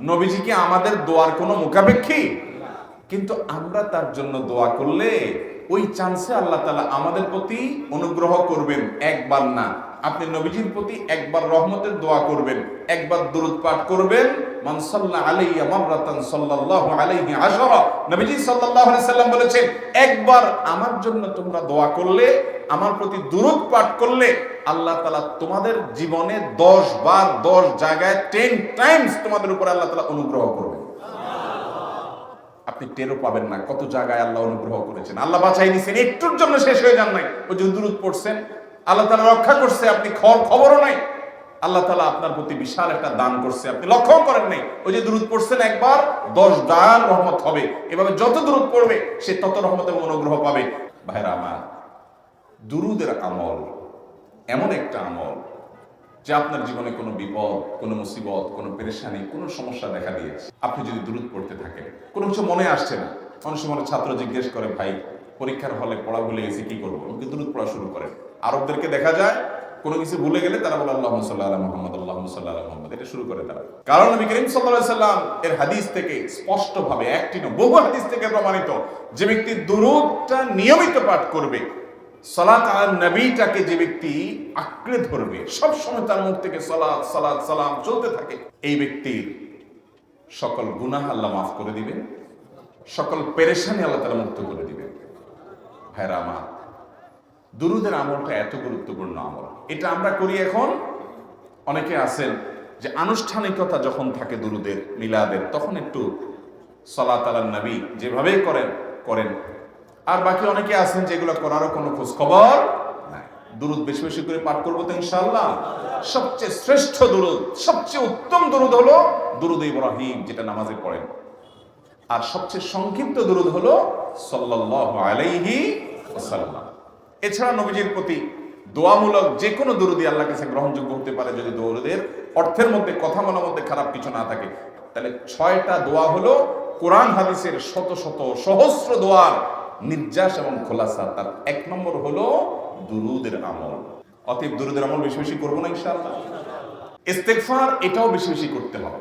নবীজি কি আমাদের দোয়ার কোনো মুখাপেক্ষী? কিন্তু আমরা তার জন্য দোয়া করলে ওই চান্সে আল্লাহ তালা আমাদের প্রতি অনুগ্রহ করবেন, একবার না। আপনি নবীজির প্রতি একবার রহমতের দোয়া করবেন, একবার দূরত পাঠ করবেন মান সাল্লা আলাইয়া মামরাতান সাল্লাল্লাহু আলাইহি আশরা। নবীজি সাল্লাল্লাহু আলাইহি সাল্লাম বলেছেন, একবার আমার জন্য তোমরা দোয়া করলে, আমার প্রতি দুরুদ পাঠ করলে, আল্লাহ তাআলা তোমাদের জীবনে 10 বার 10 জায়গায় 10 টাইমস তোমাদের উপর আল্লাহ তাআলা অনুগ্রহ করবেন। আপনি টেরও পাবেন না কত জায়গায় আল্লাহ অনুগ্রহ করেছেন। আল্লাহ বাঁচাই নিছেন একটুর জন্য শেষ হয়ে যান নাই। ওই যে দুরুদ পড়ছেন, আল্লাহ তালা রক্ষা করছে, আপনি খবর খবরও নাই। আল্লাহ তালা আপনার প্রতি বিশাল একটা দান করছে। আপনি লক্ষ্য করেন নাই, ওই যে দুরুদ পড়ছেন একবার, দশ দান রহমত হবে। এভাবে যত দূরত পড়বে, সে তত রহমত এবং অনুগ্রহ পাবে। ভাইরা আমার, দুরুদের আমল এমন একটা আমল যে আপনার জীবনে কোনো বিপদ, কোনো মুসিবত, কোনো পেরেশানি, কোনো সমস্যা দেখা দিয়েছে। আপনি যদি দূরত পড়তে থাকেন, কোনো কিছু মনে আসছে না। অনেক সময় ছাত্র জিজ্ঞেস করে, ভাই, পরীক্ষার হলে পড়া ভুলে গেছে, কি করব? দূরত পড়া শুরু করেন। আরবদেরকে দেখা যায় কোনো কিছু ভুলে গেলে তারা বলে আল্লাহ সাল্লাহ মোহাম্মদ আল্লাহ সাল্লাহ মোহাম্মদ। এটা শুরু করে তারা। কারণ নবী করিম সাল্লাহ সাল্লাম এর হাদিস থেকে স্পষ্টভাবে, একটি নয়, বহু হাদিস থেকে প্রমাণিত, যে ব্যক্তি দুরুদটা নিয়মিত পাঠ করবে, সালাত নবীটাকে যে ব্যক্তি আঁকড়ে ধরবে সব সময় তার মুখ থেকে সালাম চলতে থাকে, এই ব্যক্তির সকল গুনাহ আল্লাহ মাফ করে দিবেন, সকল পেরেশানি আল্লাহ তালা মুক্ত করে দিবেন। ভাইরা আমার দুরুদের আমলটা এত গুরুত্বপূর্ণ আমল। এটা আমরা করি এখন। অনেকে আছেন যে আনুষ্ঠানিকতা যখন থাকে দুরুদের, মিলাদের, তখন একটু সলাত আলার নবী যেভাবে করেন করেন। আর বাকি অনেকে আছেন যেগুলো করারও কোনো খোঁজ খবর দুরুদ বেশি বেশি করে পাঠ করব তো ইনশাল্লাহ সবচেয়ে শ্রেষ্ঠ দুরুদ, সবচেয়ে উত্তম দুরুদ হলো দুরুদ ইব্রাহিম, যেটা নামাজে পড়েন। আর সবচেয়ে সংক্ষিপ্ত দুরুদ হলো সাল্লাল্লাহু আলাইহি ওয়াসাল্লাম। এছাড়া নবীজির প্রতি দোয়ামূলক যে কোনো দুরুদি আল্লাহর কাছে গ্রহণযোগ্য হতে পারে যদি দৌড়দের অর্থের মধ্যে, কথা বলার মধ্যে খারাপ কিছু না থাকে। তাহলে ছয়টা দোয়া হলো কোরআন, হাদিসের শত শত সহস্র দোয়ার নির্যাস এবং খোলাসা। তার এক নম্বর হলো দুরুদের আমল। অতএব দুরুদের আমল বেশি বেশি করব না ইনশাআল্লাহ। ইস্তেগফার এটাও বেশি বেশি করতে হবে।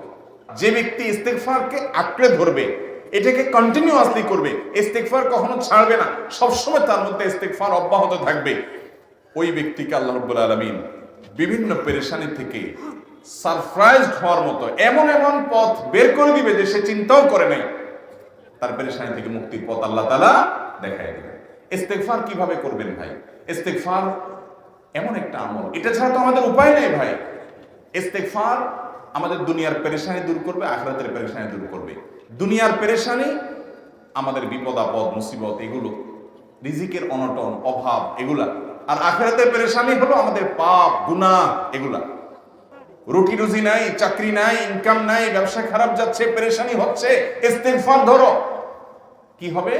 যে ব্যক্তি ইস্তেগফারকে আঁকড়ে ধরবে এটাকে কন্টিনিউয়াসলি করবে। ইস্তেগফার কখনো ছাড়বে না। সবসময় তার মধ্যে ইস্তেগফার অব্যাহত থাকবে। ওই ব্যক্তিকে আল্লাহ রাব্বুল আলামিন বিভিন্ন পেরেশানি থেকে সারপ্রাইজড হওয়ার মতো এমন এমন পথ বের করে দিবে যে সে চিন্তাও করে নাই। তার পেরেশানি থেকে মুক্তির পথ আল্লাহ তালা দেখাই দেবে ইস্তেগফার কীভাবে করবেন ভাই? ইস্তেগফার এমন একটা আমল। এটা ছাড়া তো আমাদের উপায় নেই ভাই। ইস্তেগফার আমাদের দুনিয়ার পেরেশানি দূর করবে, আখরাতের পেরেশানি দূর করবে। দুনিয়ার পেরেশানি, আমাদের বিপদ, আপদ, মুসিবত, এগুলো, রিজিকের অনটন, অভাব, এগুলা। আর আখরাতের পেরেশানি হলো আমাদের পাপ, গুনাহ, এগুলা। রুটি রুজি নাই, চাকরি নাই ইনকাম নাই, ব্যবসা খারাপ যাচ্ছে, পেরেশানি হচ্ছে, ইস্তেগফার ধরো। কি হবে?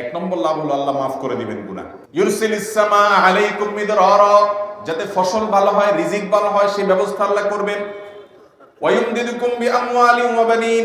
এক নম্বর লাভ হলো আল্লাহ মাফ করে দিবেন গুনাহ। ইউরসিলিস সামা আলাইকুম মিদরারা, যাতে ফসল ভালো হয়, রিজিক ভালো হয় সেই ব্যবস্থা আল্লাহ করবেন। ওয়ায়ুমদিদুকুম বিআমওয়ালিন ওয়া বানিন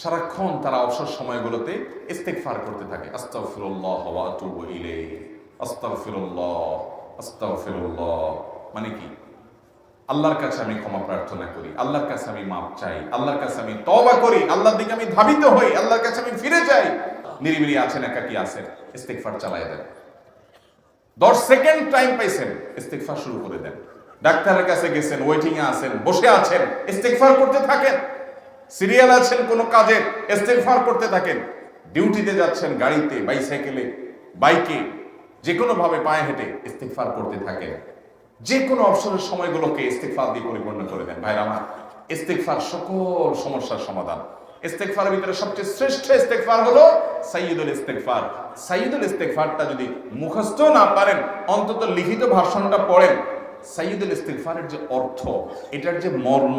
সারাক্ষণ তারা অবসর সময়গুলোতে ইস্তেগফার করতে থাকে। মানে কি? আল্লাহর কাছে আমি ক্ষমা প্রার্থনা করি, আল্লাহর কাছে আমি মাপ চাই, আল্লাহর কাছে আমি তওবা করি, আল্লাহর দিকে আমি ধাবিত হই, আল্লাহর কাছে আমি ফিরে যাই। নিরিবিলি আছেন, একাকি আছেন, ইস্তেগফার চালায় দেন। দশ সেকেন্ড টাইম পাইছেন, ইস্তেগফার শুরু করে দেন। ডাক্তারের কাছে গেছেন ওয়েটিং এ আছেন, বসে আছেন, ইস্তেগফার করতে থাকেন। সিরিয়াল আছেন কোনো কাজের, ইস্তেগফার করতে থাকেন, ডিউটিতে যাচ্ছেন গাড়িতে, বাইসাইকেলে, বাইকে যে কোনো ভাবে পায়ে হেঁটে ইস্তেগফার করতে থাকেন। যে কোনো অবসরের সময়গুলোকে ইস্তেগফার দিয়ে পরিপূর্ণ করে দেন। ভাইরা আমার, ইস্তেগফার সকল সমস্যার সমাধান। ইস্তেগফারের ভিতরে সবচেয়ে শ্রেষ্ঠ ইস্তেগফার হলো সাইয়্যিদুল ইস্তেগফার। সাইয়্যিদুল ইস্তেগফারটা যদি মুখস্থ না পারেন, অন্তত লিখিত ভাষণটা পড়েন, সাইয়্যিদুল ইস্তেগফারের যে অর্থ, এটার যে মর্ম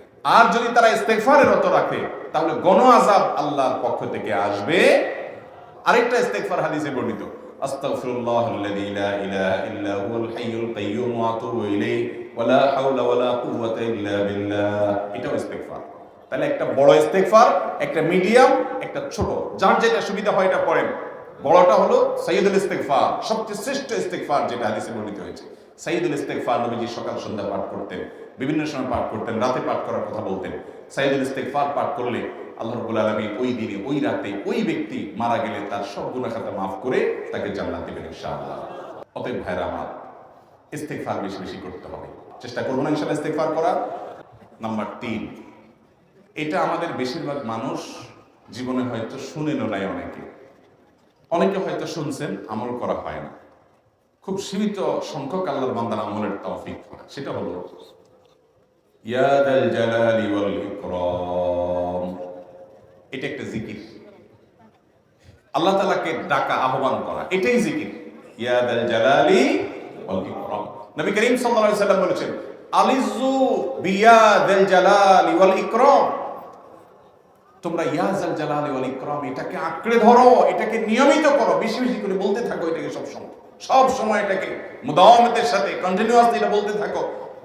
আর যদি তারা ইস্তেগফারের রত রাখে, তাহলে গণ আজাব আল্লাহর পক্ষ থেকে আসবে। আরেকটা ইস্তেগফার হাদিসে বর্ণিত তাহলে একটা বড় একটা মিডিয়াম, একটা ছোট। যার যেটা সুবিধা হয় এটা পড়েন। বড়টা হলো সাইয়্যিদুল ইস্তেগফার, সবচেয়ে শ্রেষ্ঠ ইস্তেগফার যেটা হাদিসে বর্ণিত হয়েছে। সাইয়্যিদুল ইস্তেগফার নবীজি সকাল সন্ধ্যা পাঠ করতেন। বিভিন্ন সময় পাঠ করতেন, রাতে পাঠ করার কথা বলতেন। সাইয়্যিদুল ইস্তেগফার পাঠ করলে আল্লাহ রাব্বুল আলামিন ওই দিনে, ওই রাতে ওই ব্যক্তি মারা গেলে তার সব গুনাহ খাতা মাফ করে তাকে জান্নাত দিবেন ইনশাআল্লাহ। অতএব ভাইরা আমার, ইস্তেগফার বেশি বেশি করতে হবে। চেষ্টা করব না ইনশাআল্লাহ ইস্তেগফার করার। নাম্বার তিন, এটা আমাদের বেশিরভাগ মানুষ জীবনে হয়তো শুনেনও নাই অনেকে। অনেকে হয়তো শুনছেন, আমল করা হয় না। খুব সীমিত সংখ্যক আল্লাহর বান্দার আমলের তৌফিক সেটা হলো এটা একটা জিকির। আল্লাহ ডাকা আহ্বান করা, এটাই জিকির। ইয়া জালালি ইকরাম। নবী করিম সাল্লাল্লাহু আলাইহি বলেছেন আলিজু জালালি ওয়াল ইকরাম। তোমরা ইয়াজাল ওয়াল ইকরাম, এটাকে আঁকড়ে ধরো, এটাকে নিয়মিত করো, বেশি বেশি করে বলতে থাকো এটাকে সব সময় সব সময় এটাকে মুদাওয়ামতের সাথে কন্টিনিউয়াসলি এটা বলতে থাকো।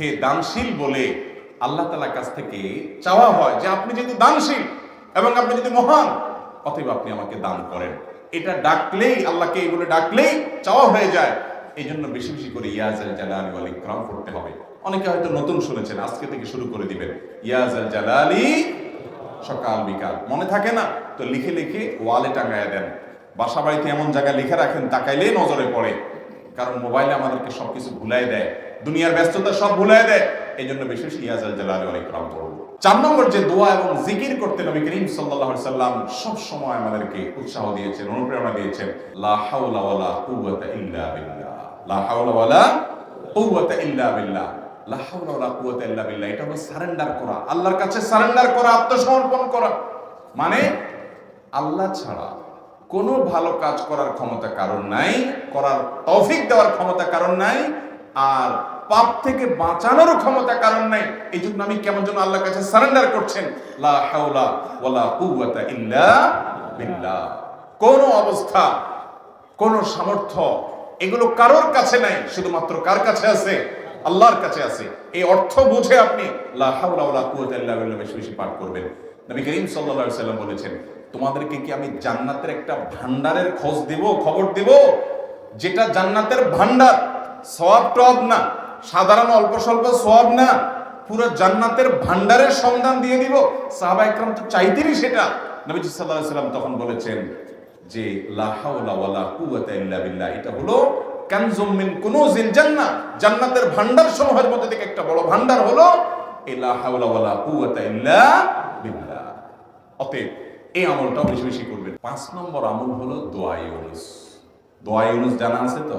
হে দানশীল বলে আল্লাহ তালার কাছ থেকে চাওয়া হয় যে আপনি যেহেতু দানশীল এবং আপনি যদি মহান, অতএব আপনি আমাকে দান করেন। এটা ডাকলেই, আল্লাহকে এই বলে ডাকলেই চাওয়া হয়ে যায়। এই জন্য বেশি বেশি করে ইয়াজ আল জালালি ওয়াল ইকরাম করতে হবে। অনেকে হয়তো নতুন শুনেছেন, আজকে থেকে শুরু করে দিবেন। ইয়াজ আল জালালি সকাল, বিকাল। মনে থাকে না? তো লিখে লিখে ওয়ালে টাঙ্গায় দেন। বাসা বাড়িতে এমন জায়গায় লিখে রাখেন, তাকাইলেই নজরে পড়ে। কারণ মোবাইলে আমাদেরকে সবকিছু ভুলাই দেয়। দুনিয়ার ব্যস্ততা সব ভুলাই দেয়। এই জন্য বিশেষ ইয়াজ আল জালালি ওয়াল ইকরাম করব চার নম্বর যে দোয়া এবং জিকির করতে নবী করিম আলাইহি সাল্লাম সব সময় আমাদেরকে উৎসাহ দিয়েছেন, অনুপ্রেরণা দিয়েছেন। লা হাওলা ওয়ালা কুওয়াতা ইল্লা বিল্লাহ। লা হাওলা ওয়ালা কুওয়াতা ইল্লা বিল্লাহ। লা হাওলা ওয়ালা কুওয়াতা ইল্লা বিল্লাহ। এটা হলো সারেন্ডার করা। আল্লাহর কাছে সারেন্ডার করা, আত্মসমর্পণ করা। মানে আল্লাহ ছাড়া কোনো ভালো কাজ করার ক্ষমতা কারণ নাই, করার তৌফিক দেওয়ার ক্ষমতা কারণ নাই আর পাপ থেকে বাঁচানোর ক্ষমতা কারণ নাই। এই জন্য আমি কেমন যেন আল্লাহর কাছে সারেন্ডার করছেন। লা হাওলা ওয়ালা কুওয়াতা ইল্লা বিল্লাহ। কোন অবস্থা, কোন সামর্থ্য এগুলো কারোর কাছে নাই, শুধুমাত্র কার কাছে আছে? আল্লাহর কাছে আছে। এই অর্থ বুঝে আপনি লা হাওলা ওয়ালা কুওয়াতা ইল্লা বিল্লাহ বেশি বেশি পাঠ করবেন। নবী করিম সাল্লাল্লাহু আলাইহি সাল্লাম বলেছেন, তোমাদেরকে কি আমি জান্নাতের একটা ভান্ডারের খোঁজ দেব, খবর দেব? যেটা জান্নাতের ভান্ডার সওয়াব টব না, সাধারণ অল্প স্বল্প সব না, পুরো জান্নাতের ভান্ডারের সন্ধান দিয়ে দিব। সাহাবা একরাম তো চাইতেনই সেটা। নবীজি আলাইহি সাল্লাম তখন বলেছেন যে বিল্লাহ, এটা হলো কানজুম মিন কুনুজিল জান্নাহ জান্নাতের ভান্ডার সমূহের মধ্যে থেকে একটা বড় ভান্ডার হলো লা হাওলা ওয়ালা কুওয়াতা ইল্লা বিল্লাহ। অতএব এই আমলটাও বেশি বেশি করবেন। পাঁচ নম্বর আমল হলো দোয়া ইউনুস। দোয়া ইউনুস জানা আছে তো?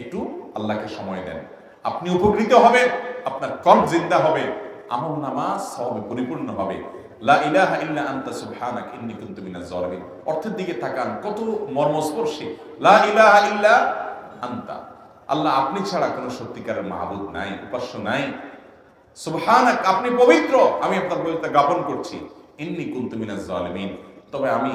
একটু আল্লাহকে সময় দেন। আপনি উপকৃত হবেন আপনার কল জিন্দা হবে, আমল নামা সবে পরিপূর্ণ হবে। লা ইলাহা ইল্লা আনতা সুবহানাক কুনতু মিনাজ জালিমিন। অর্থের দিকে তাকান, কত মর্মস্পর্শী। লা ইলাহা ইল্লা আনতা। আল্লাহ আপনি ছাড়া কোনো সত্যিকারের নাই, উপাস্য নাই। সুবহানাক, আপনি পবিত্র। আমি আপনার পবিত্রতা জ্ঞাপন করছি। ইন্নী কুনতু মিনাজ জালিমিন। তবে আমি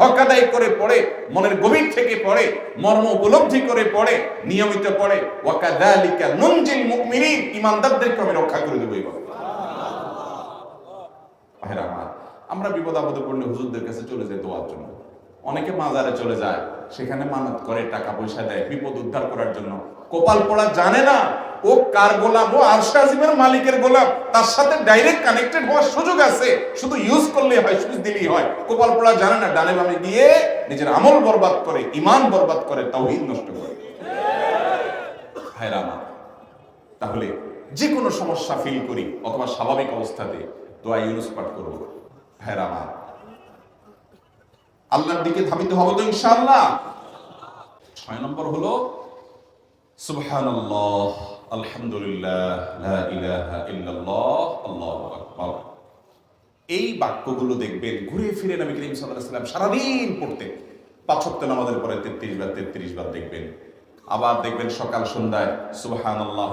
হকাদাই করে পড়ে, মনের গভীর থেকে পড়ে, মর্ম উপলব্ধি করে পড়ে, নিয়মিত পড়ে। ওয়াকাদালিকা নুনজিল মুমিনিন ইমানদারদেরকে আমি রক্ষা করে দেবো আমার, আমরা বিপদ আপদে পড়লে হুজুরদের কাছে চলে যাই দোয়ার জন্য। অনেকে মাজারে চলে যায়, সেখানে মানত করে, টাকা পয়সা দেয়, বিপদ উদ্ধার করার জন্য। কপাল পড়া জানে না ও কার গোলাম ও আরশে আজিমের মালিকের গোলাম তার সাথে ডাইরেক্ট কানেক্টেড হওয়ার সুযোগ আছে। শুধু ইউজ করলে হয় সুইচ দিলেই হয়। কোপাল জানে না, ডানে বামে গিয়ে নিজের আমল বরবাদ করে ইমান বরবাদ করে, তাওহীদ নষ্ট করে। আমার, তাহলে যে কোনো সমস্যা ফিল করি অথবা স্বাভাবিক অবস্থাতে দোয়া ইউনুস পাঠ করব। আমার, আল্লাহর দিকে ধাবিত হব তো ইনশাআল্লাহ। ছয় নম্বর হলো আল্লাহু আকবার। এই বাক্যগুলো দেখবেন ঘুরে ফিরে নবী করিম সাল্লাল্লাহু আলাইহি সারাদিন পড়তেন। পাঁচ নামাজের পরে 33 বার 33 বার দেখবেন। আবার দেখবেন সকাল সন্ধ্যায়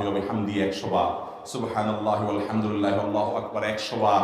ওয়া বিহামদি 100 বার, সুবহানাল্লাহি ওয়া আলহামদুলিল্লাহি আল্লাহু আকবার 100 বার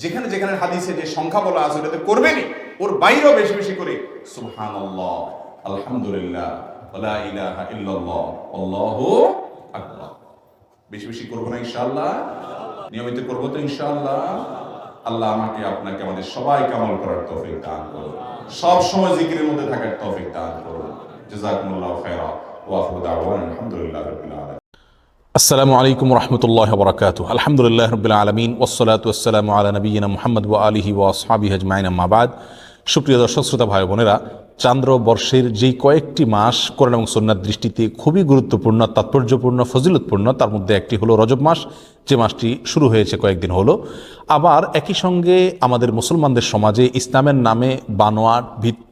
যেখানে যেখানে হাদিসে যে সংখ্যা বলা আছে, ওটাতে করবেনই। ওর বাইরেও বেশি বেশি করে। সুবহানাল্লাহ, আলহামদুলিল্লাহ বেশি বেশি করব না ইনশাআল্লাহ? নিয়মিত করব তো আল্লাহ আমাকে, আপনাকে, আমাদের সবাই কামল করার তৌফিক দান করুন। সব সময় জিকিরের মধ্যে থাকার তৌফিক দান করুন। ওয়া আলহামদুলিল্লাহি রাব্বিল আলামিন। আসসালামু আলাইকুম রহমতুল্লাহ বরকাত আলহামদুলিল্লাহ রবিল আলমিন ওসলাত ওসালাম আলা নবীনা মোহাম্মদ ওয়া আলিহি ওয়া আসহাবি হজমাইন আম্মাবাদ সুপ্রিয় দর্শক, শ্রোতা ভাই বোনেরা চান্দ্র বর্ষের যেই কয়েকটি মাস কোরআন এবং সন্ন্যার দৃষ্টিতে খুবই গুরুত্বপূর্ণ, তাৎপর্যপূর্ণ, ফজিলতপূর্ণ, তার মধ্যে একটি হলো রজব মাস। যে মাসটি শুরু হয়েছে কয়েকদিন হলো। আবার একই সঙ্গে আমাদের মুসলমানদের সমাজে ইসলামের নামে বানোয়াট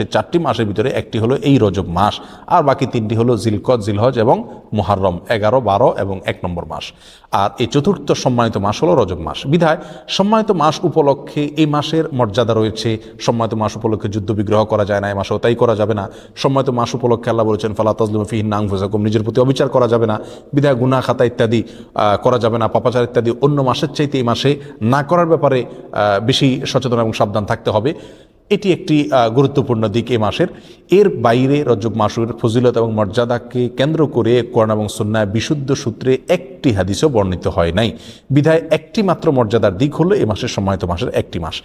সেই চারটি মাসের ভিতরে একটি হলো এই রজব মাস, আর বাকি তিনটি হলো জিলকদ, জিলহজ এবং মুহাররম, এগারো, বারো এবং এক নম্বর মাস। আর এই চতুর্থ সম্মানিত মাস হলো রজব মাস। বিধায় সম্মানিত মাস উপলক্ষে এই মাসের মর্যাদা রয়েছে। সম্মানিত মাস উপলক্ষে যুদ্ধ বিগ্রহ করা যায় না, এই মাসেও তাই করা যাবে না। সম্মানিত মাস উপলক্ষে আল্লাহ বলেছেন, ফালা তাজলুম ফিহিন নাং ফুজাকুম নিজের প্রতি অবিচার করা যাবে না। বিধায় গুনা খাতা ইত্যাদি করা যাবে না। পাপাচার ইত্যাদি অন্য মাসের চাইতে এই মাসে না করার ব্যাপারে বেশি সচেতন এবং সাবধান থাকতে হবে। এটি একটি গুরুত্বপূর্ণ দিক এ মাসের। এর বাইরে রজব মাসের ফজিলত এবং মর্যাদাকে কেন্দ্র করে কোরআন এবং সন্ন্যায় বিশুদ্ধ সূত্রে একটি হাদিসও বর্ণিত হয় নাই। বিধায় একটি মাত্র মর্যাদার দিক হলো এ মাসের সম্মানিত মাসের একটি মাস।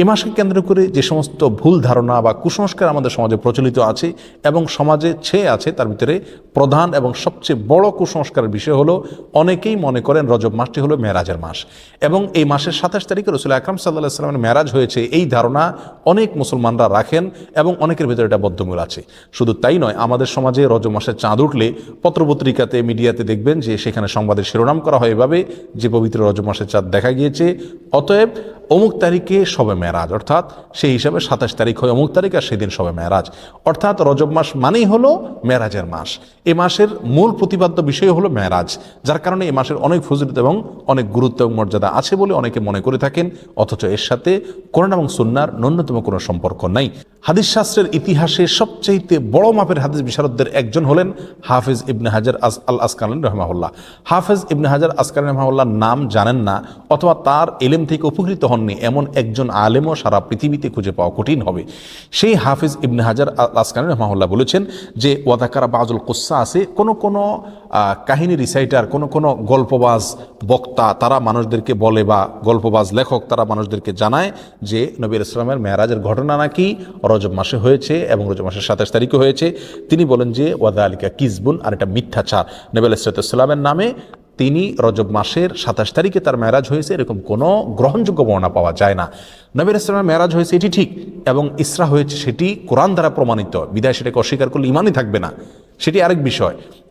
এ মাসকে কেন্দ্র করে যে সমস্ত ভুল ধারণা বা কুসংস্কার আমাদের সমাজে প্রচলিত আছে এবং সমাজে ছেয়ে আছে, তার ভিতরে প্রধান এবং সবচেয়ে বড় কুসংস্কারের বিষয় হলো, অনেকেই মনে করেন রজব মাসটি হলো মেরাজের মাস। এবং এই মাসের সাতাশ তারিখে রসুল আকরাম সাল্লাহ সাল্লামের মেরাজ হয়েছে। এই ধারণা অনেক মুসলমানরা রাখেন এবং অনেকের ভেতরে এটা বদ্ধমূল আছে। শুধু তাই নয়, আমাদের সমাজে রজব মাসের চাঁদ উঠলে পত্রপত্রিকাতে, মিডিয়াতে দেখবেন যে সেখানে সংবাদের শিরোনাম করা হয় এভাবে যে পবিত্র রজব মাসের চাঁদ দেখা গিয়েছে। অতএব অমুক তারিখে সবে মেরাজ, অর্থাৎ সেই হিসাবে সাতাশ তারিখ হয় অমুক তারিখ আর সেদিন সবে মেরাজ। অর্থাৎ রজব মাস মানেই হলো মেরাজের মাস। এ মাসের মূল প্রতিপাদ্য বিষয় হলো মেরাজ, যার কারণে এ মাসের অনেক ফজিলত এবং অনেক গুরুত্ব এবং মর্যাদা আছে বলে অনেকে মনে করে থাকেন। অথচ এর সাথে কোরআন এবং সুন্নার ন্যূনতম কোনো সম্পর্ক নাই। হাদিস শাস্ত্রের ইতিহাসে সবচাইতে বড় মাপের হাদিস বিশারদদের একজন হলেন হাফিজ ইবনে হাজার আস আল আসকালীন রহমাউল্লাহ হাফিজ ইবনে হাজার আসকালীন রহমাউল্লাহ নাম জানেন না, অথবা তার এলেম থেকে উপকৃত হননি এমন একজন আলেমও সারা পৃথিবীতে খুঁজে পাওয়া কঠিন হবে। সেই হাফিজ ইবনে হাজার আল আসকালীন রহমাউল্লাহ বলেছেন যে ওয়াদাকারা বাজুল কুস্সা আছে কোনো কোনো কাহিনী রিসাইটার কোনো কোনো গল্পবাজ বক্তা, তারা মানুষদেরকে বলে বা গল্পবাজ লেখক, তারা মানুষদেরকে জানায় যে নবীর ইসলামের মেয়ারাজের ঘটনা নাকি রজব মাসে হয়েছে এবং রজব মাসের সাতাশ তারিখে হয়েছে। তিনি বলেন যে ওয়াদা আলিকা কিসবুন, আর এটা মিথ্যাচার। নবী আলাইসালামের নামে তিনি রজব মাসের সাতাশ তারিখে তার মেরাজ হয়েছে, এরকম কোনো গ্রহণযোগ্য বর্ণনা পাওয়া যায় না। নবীর ইসলামের মেরাজ হয়েছে, এটি ঠিক, এবং ইসরা হয়েছে, সেটি কোরআন দ্বারা প্রমাণিত। বিদায় সেটাকে অস্বীকার করলে ইমানই থাকবে না। সেটি আরেক বিষয়।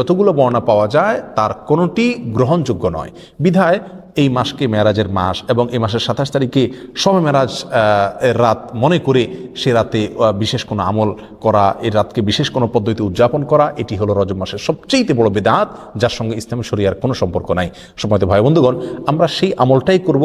যতগুলো বর্ণনা পাওয়া যায়, তার কোনোটি গ্রহণযোগ্য নয়। বিধায় এই মাসকে মেরাজের মাস এবং এই মাসের সাতাশ তারিখে সবে মেরাজ রাত মনে করে সে রাতে বিশেষ কোনো আমল করা এই রাতকে বিশেষ কোনো পদ্ধতি উদযাপন করা, এটি হলো রজব মাসের সবচেয়ে বড় বেদাত, যার সঙ্গে ইসলামী শরিয়ার কোনো সম্পর্ক নাই। সময়ত ভাই বন্ধুগণ, আমরা সেই আমলটাই করব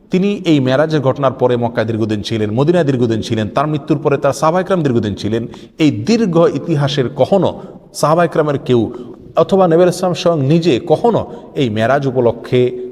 তিনি এই মেরাজের ঘটনার পরে মক্কায় দীর্ঘদিন ছিলেন, মদিনায় দীর্ঘদিন ছিলেন, তার মৃত্যুর পরে তার সাহাবাইকরাম দীর্ঘদিন ছিলেন। এই দীর্ঘ ইতিহাসের কখনো সাহাবাইকরামের কেউ অথবা নেবেল ইসলাম স্বয়ং নিজে কখনো এই মেরাজ উপলক্ষে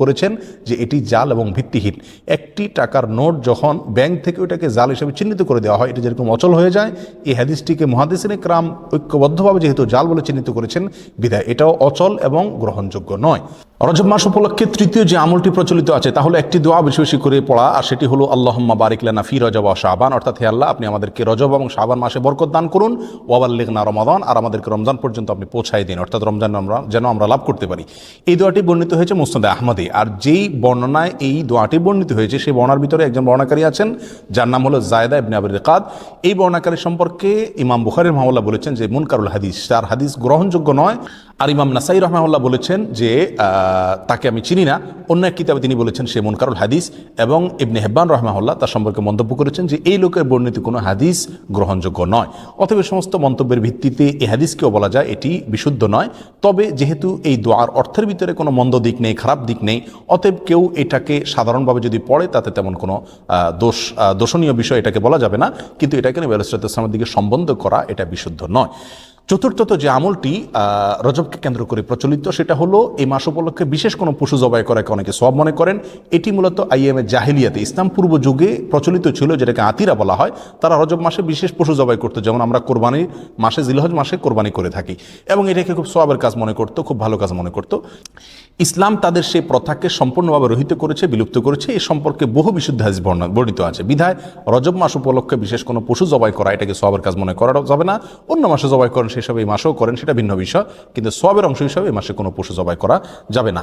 করেছেন যে এটি জাল এবং ভিত্তিহীন। একটি টাকার নোট যখন ব্যাংক থেকে ওইটাকে জাল হিসেবে চিহ্নিত করে দেওয়া হয়, এটা যেরকম অচল হয়ে যায়, এই হাদিসটিকে মহাদিসিনে ক্রাম ঐক্যবদ্ধভাবে যেহেতু জাল বলে চিহ্নিত করেছেন, বিধায় এটাও অচল এবং গ্রহণযোগ্য নয়। রজব মাস উপলক্ষে তৃতীয় যে আমলটি প্রচলিত আছে, তাহলে একটি দোয়া বেশি বেশি করে পড়া, আর সেটি হলো, আল্লাহম্মা বারিকলানা ফি রজব শাহবান অর্থাৎ হে আল্লাহ, আপনি আমাদেরকে রজব এবং শাহবান মাসে বরকত দান করুন ওয়াবাল্লিক না রমাদান আর আমাদেরকে রমজান পর্যন্ত আপনি পৌঁছাই দিন, অর্থাৎ রমজান আমরা, যেন আমরা লাভ করতে পারি। এই দোয়াটি বর্ণিত হয়েছে মুস্তদে আহমদে, আর যেই বর্ণনায় এই দোয়াটি বর্ণিত হয়েছে, সেই বর্ণার ভিতরে একজন বর্ণাকারী আছেন, যার নাম হলো জায়দা ইবনে আবির রেকাদ এই বর্ণাকারী সম্পর্কে ইমাম বুখারির মামলা বলেছেন যে মুনকারুল হাদিস, তার হাদিস গ্রহণযোগ্য নয়, আর ইমাম নাসাই রহমাউল্লাহ বলেছেন যে তাকে আমি চিনি না। অন্য এক কিতাবে তিনি বলেছেন সে মুনকারুল হাদিস এবং ইবনে হেব্বান রহমাউল্লাহ তার সম্পর্কে মন্তব্য করেছেন যে এই লোকের বর্ণিত কোনো হাদিস গ্রহণযোগ্য নয়। এই সমস্ত মন্তব্যের ভিত্তিতে এই হাদিসকেও বলা যায় এটি বিশুদ্ধ নয়। তবে যেহেতু এই দোয়ার অর্থের ভিতরে কোনো মন্দ দিক নেই, খারাপ দিক নেই, অতএব কেউ এটাকে সাধারণভাবে যদি পড়ে তাতে তেমন কোনো দোষ দোষণীয় বিষয় এটাকে বলা যাবে না। কিন্তু এটাকে নবী আলাইহিস দিকে সম্বন্ধ করা এটা বিশুদ্ধ নয়। চতুর্থত যে আমলটি রজবকে কেন্দ্র করে প্রচলিত, সেটা হলো এই মাস উপলক্ষে বিশেষ কোনো পশু জবাই করাকে অনেকে সব মনে করেন। এটি মূলত আইএমএ জাহিলিয়াতে, ইসলাম পূর্ব যুগে প্রচলিত ছিল, যেটাকে আতিরা বলা হয়। তারা রজব মাসে বিশেষ পশু জবাই করতো, যেমন আমরা কোরবানির মাসে, জিলহজ মাসে কোরবানি করে থাকি। এবং এটাকে খুব সবের কাজ মনে করতো, খুব ভালো কাজ মনে করতো। ইসলাম তাদের সেই প্রথাকে সম্পূর্ণভাবে রহিত করেছে, বিলুপ্ত করেছে। এই সম্পর্কে বহু বিশুদ্ধ হাদিস বর্ণনা বর্ণিত আছে। বিধায়, রজব মাস উপলক্ষে বিশেষ কোনো পশু জবাই করা, এটাকে সবের কাজ মনে করা যাবে না। অন্য মাসে জবাই করেন সেসব এই মাসেও করেন, সেটা ভিন্ন বিষয়। কিন্তু সবের অংশ হিসাবে এই মাসে কোনো পশু জবাই করা যাবে না।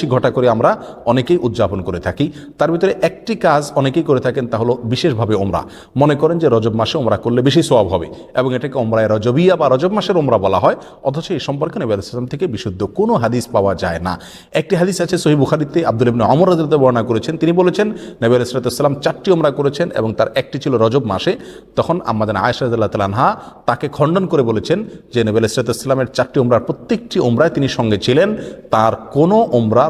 ঘটা করে আমরা অনেকেই উদযাপন করে থাকি। তার ভিতরে একটি কাজ অনেকেই করে থাকেন তা হলো বিশেষভাবে ওমরা মনে করেন যে রজব মাসে ওমরা করলে বেশি সওয়াব হবে এবং এটাকে ওমরায় রজবিয়া বা রজব মাসের ওমরা বলা হয়। অথচ এই সম্পর্কে নবী থেকে বিশুদ্ধ কোনো হাদিস পাওয়া যায় না। একটি হাদিস আছে সহি বুখারিতে আব্দুল ইবনে অমর আনহু বর্ণনা করেছেন। তিনি বলেছেন, নবী আলাইহিস সালাম চারটি ওমরা করেছেন এবং তার একটি ছিল রজব মাসে। তখন আমাদের তাআলা আনহা তাকে খণ্ডন করে বলেছেন যে নবী আলাইহিস সালামের চারটি ওমরার প্রত্যেকটি ওমরায় তিনি সঙ্গে ছিলেন। তার কোনো ওমরা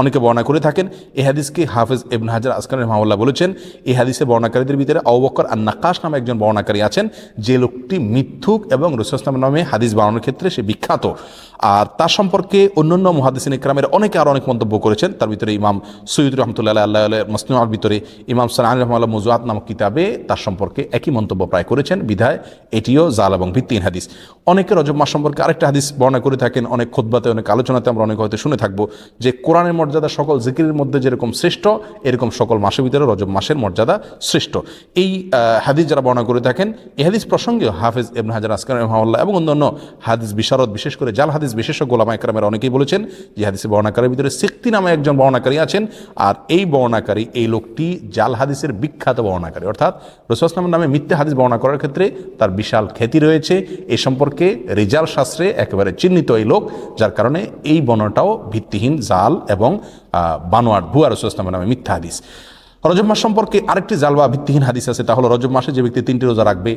অনেকে বর্ণনা করে থাকেন। এই হাদিসকে হাফেজ ইবন হাজার আসকান রহমাউল্লাহ বলেছেন। এই হাদিসে বর্ণাকারীদের ভিতরে আউবকর আর নাকাশ নামে একজন বর্ণাকারী আছেন। যে লোকটি মিথ্যুক এবং রসুলাম নামে হাদিস বানানোর ক্ষেত্রে সে বিখ্যাত। আর তার সম্পর্কে অন্যান্য মহাদিসিন ইকরামের অনেকে আরও অনেক মন্তব্য করেছেন। তার ভিতরে ইমাম সৈয়দ রহমতুল্লাহ আল্লাহ মসনুমার ভিতরে ইমাম সালান রহমাল্লাহ মজুয়াত নামক কিতাবে তার সম্পর্কে একই মন্তব্য প্রায় করেছেন। বিধায় এটিও জাল এবং ভিত্তিহীন হাদিস। অনেকে রজব মাস সম্পর্কে আরেকটা হাদিস বর্ণনা করে থাকেন। অনেক খোদ্বাতে অনেক আলোচনাতে আমরা অনেক হয়তো শুনে থাকব যে কোরআনের মর্যাদা সকল জিকিরের মধ্যে যেরকম শ্রেষ্ঠ, এরকম সকল মাসের ভিতরে রজব মাসের মর্যাদা শ্রেষ্ঠ। এই হাদিস যারা বর্ণনা করে থাকেন, এই হাদিস প্রসঙ্গেও হাফেজ এবন হাজার, আসকার রহমাল্লাহ এবং অন্যান্য হাদিস বিশারদ, বিশেষ করে জাল হাদিস বিশেষজ্ঞ গোলামা একরামের অনেকেই বলেছেন যে হাদিসে বর্ণাকারীর ভিতরে সিক্তি নামে একজন বর্ণাকারী আছেন আর এই বর্ণাকারী, এই লোকটি জাল হাদিসের বিখ্যাত বর্ণাকারী। অর্থাৎ রসুলামের নামে মিথ্যে হাদিস বর্ণনা করার ক্ষেত্রে তার বিশাল খ্যাতি রয়েছে। এ সম্পর্কে রিজাল শাস্ত্রে একেবারে চিহ্নিত এই লোক, যার কারণে এই বর্ণনাটাও ভিত্তিহীন জাল এবং আহ, বানোয়াট ভুয়া রসুলামের নামে মিথ্যা হাদিস। রজব মাস সম্পর্কে আরেকটি জালবা ভিত্তিহীন হাদিস আছে তাহলে রজব মাসে যে ব্যক্তি তিনটি রোজা রাখবে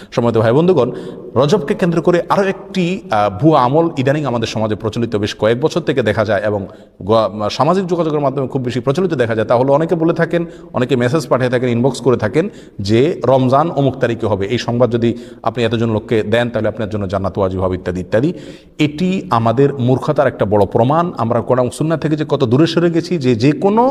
সময়ত ভাই বন্ধুগণ, রজবকে কেন্দ্র করে আরও একটি ভুয়া আমল ইদানিং আমাদের সমাজে প্রচলিত বেশ কয়েক বছর থেকে দেখা যায় এবং সামাজিক যোগাযোগের মাধ্যমে খুব বেশি প্রচলিত দেখা যায়। তাহলে অনেকে বলে থাকেন, অনেকে মেসেজ পাঠিয়ে থাকেন ইনবক্স করে থাকেন যে রমজান অমুক তারিখে হবে। এই সংবাদ যদি আপনি এতজন লোককে দেন, তাহলে আপনার জন্য জান্নাত, ওয়াজিব হবে ইত্যাদি ইত্যাদি। এটি আমাদের মূর্খতার একটা বড় প্রমাণ। আমরা কোরআন সুন্না থেকে যে কত দূরে সরে গেছি, যে যে কোনো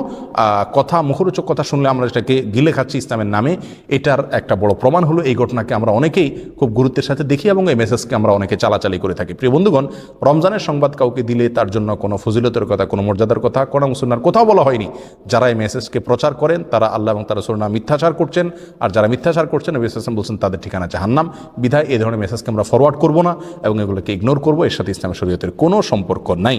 কথা, মুখরোচক কথা শুনলে আমরা সেটাকে গিলে খাচ্ছি ইসলামের নামে। এটার একটা বড় প্রমাণ হলো এই ঘটনাকে আমরা অনেকেই খুব গুরুত্বের সাথে দেখি এবং এই মেসেজকে আমরা অনেকে চালাচালি করে থাকি। প্রিয় বন্ধুগণ, রমজানের সংবাদ কাউকে দিলে তার জন্য কোনো ফজিলতের কথা, কোনো মর্যাদার কথা, কোরআন সুন্নার কোথাও বলা হয়নি। যারা এই মেসেজকে প্রচার করেন, তারা আল্লাহ এবং তারা সুরনা মিথ্যাচার করছেন। আর যারা মিথ্যাচার করছেন, নবী ইসলাম বলছেন, তাদের ঠিকানা জাহান্নাম। বিধায় এই ধরনের মেসেজকে আমরা ফরওয়ার্ড করব না এবং এগুলোকে ইগনোর করব। এর সাথে ইসলাম শরীয়তের কোনো সম্পর্ক নাই।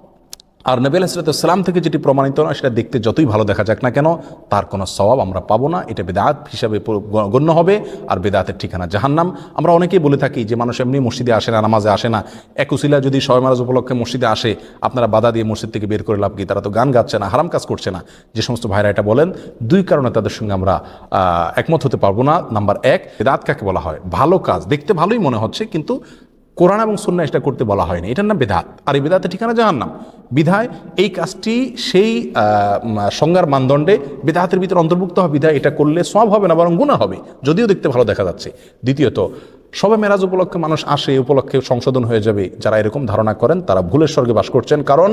আর নবী আলাইসালাম থেকে যেটি প্রমাণিত নয়, সেটা দেখতে যতই ভালো দেখা যাক না কেন, তার কোনো স্বভাব আমরা পাবো না। এটা বেদাত হিসাবে গণ্য হবে, আর বেদাতের ঠিকানা জাহান্নাম। আমরা অনেকেই বলে থাকি যে মানুষ এমনি মসজিদে আসে না, নামাজে আসে না। একুশিলা যদি শয় মারাজ উপলক্ষে মসজিদে আসে, আপনারা বাধা দিয়ে মসজিদ থেকে বের করে লাভ কি? তারা তো গান গাচ্ছে না, হারাম কাজ করছে না। যে সমস্ত ভাইরা এটা বলেন, দুই কারণে তাদের সঙ্গে আমরা একমত হতে পারব না। নাম্বার এক, বেদাত কাকে বলা হয়? ভালো কাজ। দেখতে ভালোই মনে হচ্ছে, কিন্তু কোরআন এবং সুন্না এটা করতে বলা হয়নি। এটার নাম বিধাত আর এই বিধাতে ঠিকানা জাহার নাম বিধায় এই কাজটি সেই সংজ্ঞার মানদণ্ডে বিধাতের ভিতরে অন্তর্ভুক্ত হবে। বিধায় এটা করলে সব হবে না, বরং গুণা হবে। যদিও দেখতে ভালো দেখা যাচ্ছে। দ্বিতীয়ত সবে মেরাজ উপলক্ষে মানুষ আসে, এই উপলক্ষে সংশোধন হয়ে যাবে। যারা এরকম ধারণা করেন, তারা ভুলের স্বর্গে বাস করছেন, কারণ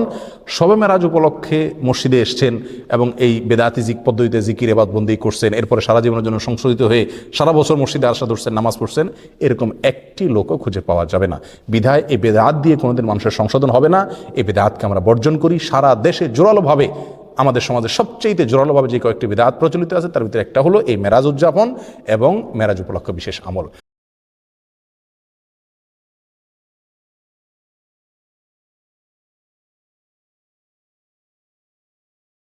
সবে মেরাজ উপলক্ষে মসজিদে এসছেন এবং এই বেদাতি জিক পদ্ধতিতে জিকির এবাদ বন্দি করছেন। এরপরে সারা জীবনের জন্য সংশোধিত হয়ে সারা বছর মসজিদে আসা ধরছেন, নামাজ পড়ছেন। এরকম একটি লোকও খুঁজে পাওয়া যাবে না। বিধায় এই বেদাত দিয়ে কোনোদিন মানুষের সংশোধন হবে না। এই বেদাতকে আমরা বর্জন করি। সারা দেশে জোরালোভাবে, আমাদের সমাজে সবচেয়ে জোরালোভাবে যে কয়েকটি বিদাত প্রচলিত আছে, তার ভিতরে একটা হলো এই মেরাজ উদযাপন এবং মেরাজ উপলক্ষ বিশেষ আমল।